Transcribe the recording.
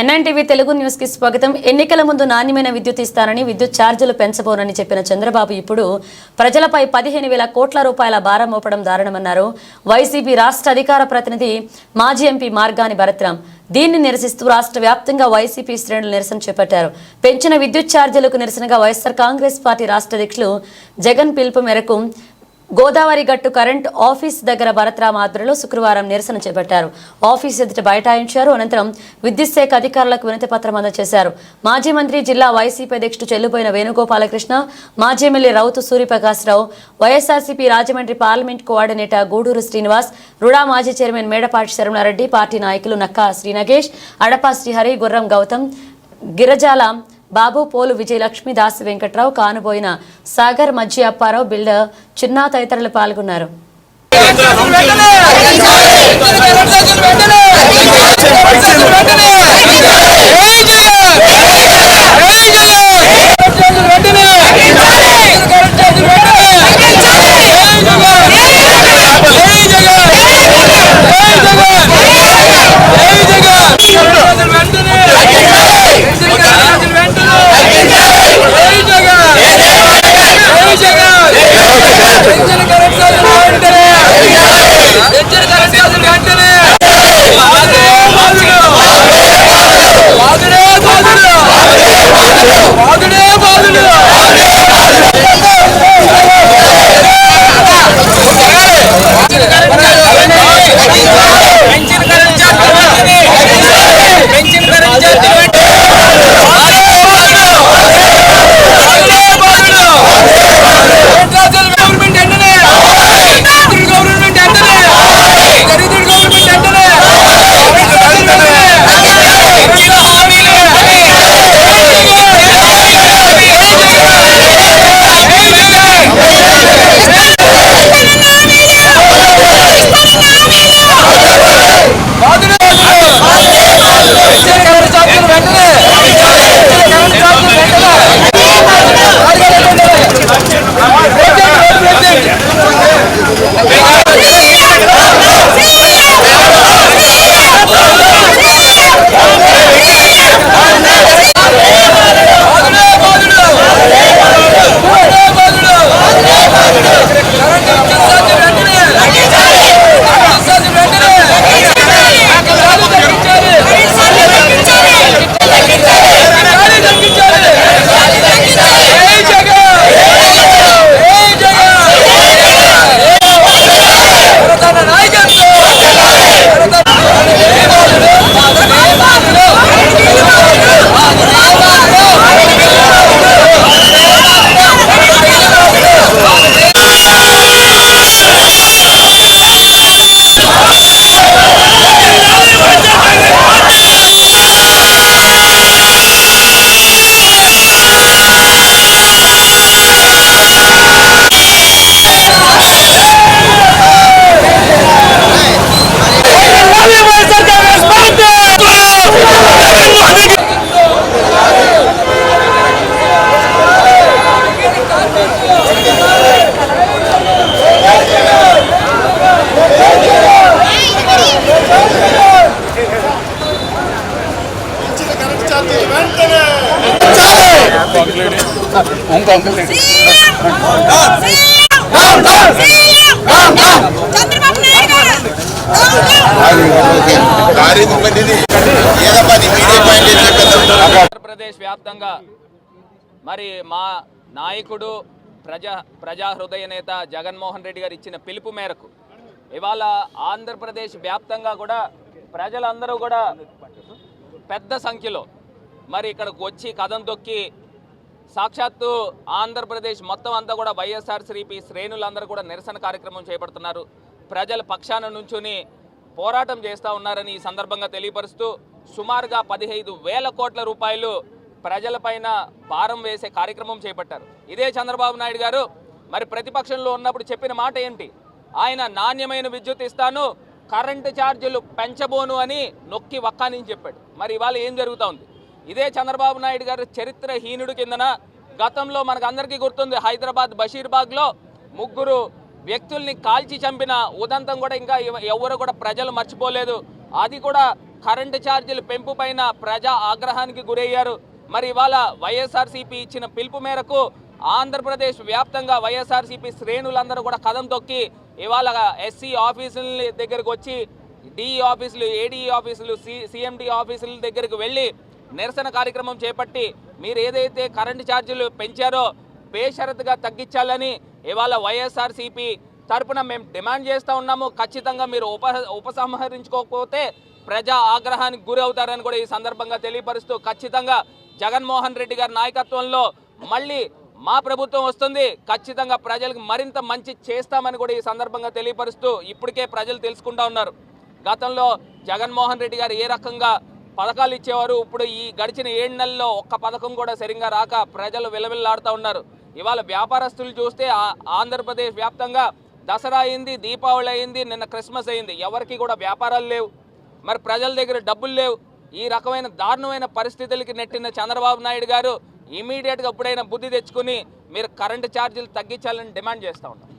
NNTV Telugu న్యూస్కి స్వాగతం. ఎన్నికల ముందు నాణ్యమైన విద్యుత్ ఇస్తానని విద్యుత్ ఛార్జీలు పెంచబోనని చెప్పిన చంద్రబాబు ఇప్పుడు ప్రజలపై పదిహేను వేల కోట్ల రూపాయల భారం మోపడం దారుణమన్నారు. వైసీపీ రాష్ట్ర అధికార ప్రతినిధి మాజీ ఎంపీ మార్గాని భరత్రాం దీన్ని నిరసిస్తూ రాష్ట్ర వ్యాప్తంగా వైసీపీ శ్రేణులు నిరసన చేపట్టారు. పెంచిన విద్యుత్ ఛార్జీలకు నిరసనగా వైఎస్సార్ కాంగ్రెస్ పార్టీ రాష్ట్ర అధ్యక్షులు జగన్ పిలుపు మేరకు గోదావరి గట్టు కరెంట్ ఆఫీస్ దగ్గర భరత్రామ్ ఆధ్వర్యంలో శుక్రవారం నిరసన చేపట్టారు. ఆఫీస్ ఎదుట బైఠాయించారు. అనంతరం విద్యుత్ శాఖ అధికారులకు వినతి పత్రం అందజేశారు. మాజీ మంత్రి జిల్లా వైసీపీ అధ్యక్షుడు చెల్లుపోయిన వేణుగోపాలకృష్ణ మాజీ MLA Routhu Suryaprakashrao YSRCP Rajahmundry parliament coordinator Guduru Srinivas RUDA మాజీ చైర్మన్ మేడపాటి శరమణారెడ్డి పార్టీ నాయకులు నక్కా శ్రీనగేష్ అడపా శ్రీహరి గుర్రం గౌతమ్ గిరజాల బాబు పోలు విజయలక్ష్మి దాసి వెంకట్రావు కానుబోయిన సాగర్ మజ్జి అప్పారావు బిల్డర్ చిన్నా తదితరులు పాల్గొన్నారు చంద్రబాబు ఆంధ్రప్రదేశ్ వ్యాప్తంగా మరి మా నాయకుడు ప్రజా ప్రజా హృదయ నేత జగన్మోహన్ రెడ్డి గారు ఇచ్చిన పిలుపు మేరకు ఇవాళ ఆంధ్రప్రదేశ్ వ్యాప్తంగా కూడా ప్రజలందరూ కూడా పెద్ద సంఖ్యలో మరి ఇక్కడికి వచ్చి కథం తొక్కి సాక్షాత్తు ఆంధ్రప్రదేశ్ మొత్తం అంతా కూడా వైఎస్ఆర్సీపీ శ్రేణులందరూ కూడా నిరసన కార్యక్రమం చేపడుతున్నారు. ప్రజల పక్షాన నుంచుని పోరాటం చేస్తూ ఉన్నారని ఈ సందర్భంగా తెలియపరుస్తూ సుమారుగా పదిహేను వేల కోట్ల రూపాయలు ప్రజలపైన భారం వేసే కార్యక్రమం చేపట్టారు. ఇదే చంద్రబాబు నాయుడు గారు మరి ప్రతిపక్షంలో ఉన్నప్పుడు చెప్పిన మాట ఏంటి? ఆయన నాణ్యమైన విద్యుత్ ఇస్తాను కరెంటు ఛార్జీలు పెంచబోను అని నొక్కి వక్కాని చెప్పాడు. మరి ఇవాళ ఏం జరుగుతూ ఉంది? ఇదే చంద్రబాబు నాయుడు గారు చరిత్రహీనుడు కిందన గతంలో మనకు అందరికీ గుర్తుంది హైదరాబాద్ బషీర్బాగ్లో ముగ్గురు వ్యక్తుల్ని కాల్చి చంపిన ఉదంతం కూడా ఇంకా ఎవరు కూడా ప్రజలు మర్చిపోలేదు. అది కూడా కరెంటు ఛార్జీల పెంపు పైన ప్రజా ఆగ్రహానికి గురయ్యారు. మరి ఇవాళ వైఎస్ఆర్సీపీ ఇచ్చిన పిలుపు మేరకు ఆంధ్రప్రదేశ్ వ్యాప్తంగా వైఎస్ఆర్సీపీ శ్రేణులందరూ కూడా కదం తొక్కి ఇవాళ ఎస్సీ ఆఫీసుల దగ్గరకు వచ్చి డిఈ ఆఫీసులు ఏడీఈ ఆఫీసులు సి సిఎండి ఆఫీసుల దగ్గరికి వెళ్ళి నిరసన కార్యక్రమం చేపట్టి మీరు ఏదైతే కరెంటు ఛార్జీలు పెంచారో బేషరతుగా తగ్గించాలని ఇవాళ వైఎస్ఆర్సీపీ తరపున మేము డిమాండ్ చేస్తూ ఉన్నాము. ఖచ్చితంగా మీరు ఉప ఉపసంహరించుకోకపోతే ప్రజా ఆగ్రహానికి గురి అవుతారని కూడా ఈ సందర్భంగా తెలియపరుస్తూ ఖచ్చితంగా జగన్మోహన్ రెడ్డి గారి నాయకత్వంలో మళ్ళీ మా ప్రభుత్వం వస్తుంది. ఖచ్చితంగా ప్రజలకు మరింత మంచి చేస్తామని కూడా ఈ సందర్భంగా తెలియపరుస్తూ ఇప్పటికే ప్రజలు తెలుసుకుంటా ఉన్నారు. గతంలో జగన్మోహన్ రెడ్డి గారు ఏ రకంగా పథకాలు ఇచ్చేవారు. ఇప్పుడు ఈ గడిచిన ఏడు నెలల్లో ఒక్క పథకం కూడా సరిగ్గా రాక ప్రజలు విలవిల్లాడుతూ ఉన్నారు. ఇవాళ వ్యాపారస్తులు చూస్తే ఆ- ఆంధ్రప్రదేశ్ వ్యాప్తంగా దసరా అయింది దీపావళి అయింది నిన్న క్రిస్మస్ అయింది. ఎవరికి కూడా వ్యాపారాలు లేవు. మరి ప్రజల దగ్గర డబ్బులు లేవు. ఈ రకమైన దారుణమైన పరిస్థితులకి నెట్టిన చంద్రబాబు నాయుడు గారు ఇమీడియట్గా ఎప్పుడైనా బుద్ధి తెచ్చుకుని మీరు కరెంటు ఛార్జీలు తగ్గించాలని డిమాండ్ చేస్తూ ఉన్నాం